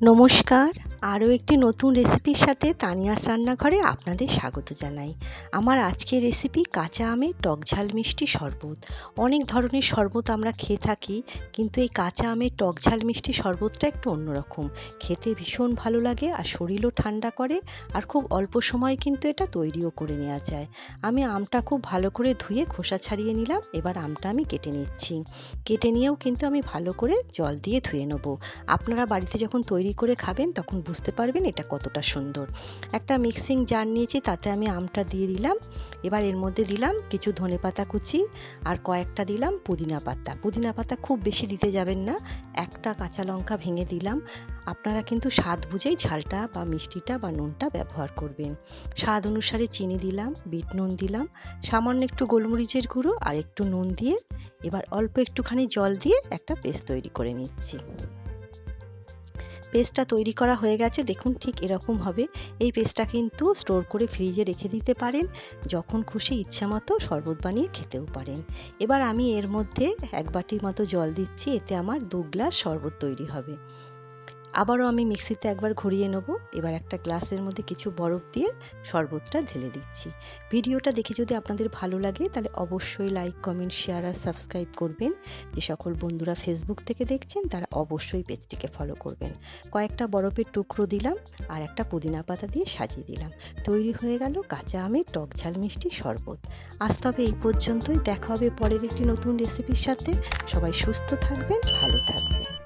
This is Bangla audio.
নমস্কার। আরও একটি নতুন রেসিপির সাথে তানিয়াস রান্নাঘরে আপনাদের স্বাগত জানাই। আমার আজকের রেসিপি কাঁচা আমের টক ঝাল মিষ্টি শরবত। অনেক ধরনের শরবত আমরা খেয়ে থাকি, কিন্তু এই কাঁচা আমের টক ঝাল মিষ্টি শরবতটা একটু অন্যরকম। খেতে ভীষণ ভালো লাগে আর শরীরও ঠান্ডা করে আর খুব অল্প সময়ে কিন্তু এটা তৈরিও করে নেওয়া যায়। আমি আমটা খুব ভালো করে ধুয়ে খোসা ছাড়িয়ে নিলাম, এবার আমটা আমি কেটে নিচ্ছি। কেটে নিয়েও কিন্তু আমি ভালো করে জল দিয়ে ধুয়ে নেব। আপনারা বাড়িতে যখন তৈরি করে খাবেন, তখন বুঝতে পারবেন এটা কতটা সুন্দর। একটা মিক্সিং জার নিয়েছি, তাতে আমি আমটা দিয়ে দিলাম। এবার এর মধ্যে দিলাম কিছু ধনে পাতা কুচি আর কয়েকটা দিলাম পুদিনা পাতা। পুদিনা পাতা খুব বেশি দিতে যাবেন না, একটা কাঁচা লঙ্কা ভেঙে দিলাম। আপনারা কিন্তু স্বাদ বুঝেই ঝালটা বা মিষ্টিটা বা নুনটা ব্যবহার করবেন। স্বাদ অনুসারে চিনি দিলাম, বিট নুন দিলাম, সামান্য একটু গোলমরিচের গুঁড়ো আর একটু নুন দিয়ে এবার অল্প একটুখানি জল দিয়ে একটা পেস্ট তৈরি করে নিচ্ছি। পেস্টটা তৈরি করা হয়ে গেছে, দেখুন ঠিক এরকম হবে। এই পেস্টটা কিন্তু স্টোর করে ফ্রিজে রেখে দিতে পারেন, যখন খুশি ইচ্ছা মতো শরবত বানিয়ে খেতেও পারেন। এবার আমি এর মধ্যে এক বাটির মতো জল দিচ্ছি, এতে আমার দু গ্লাস শরবত তৈরি হবে। আবারও আমি মিক্সিতে একবার ঘুরিয়ে নেব। এবার একটা গ্লাসের মধ্যে কিছু বরফ দিয়ে শরবতটা ঢেলে দিচ্ছি। ভিডিওটা দেখে যদি আপনাদের ভালো লাগে, তাহলে অবশ্যই লাইক, কমেন্ট, শেয়ার আর সাবস্ক্রাইব করবেন। যে সকল বন্ধুরা ফেসবুক থেকে দেখছেন, তারা অবশ্যই পেজটিকে ফলো করবেন। কয়েকটা বরফের টুকরো দিলাম আর একটা পুদিনা পাতা দিয়ে সাজিয়ে দিলাম। তৈরি হয়ে গেল কাঁচা আমের টক ঝাল মিষ্টি শরবত। আজ তবে এই পর্যন্তই। দেখা হবে পরের একটি নতুন রেসিপির সাথে। সবাই সুস্থ থাকবেন, ভালো থাকবেন।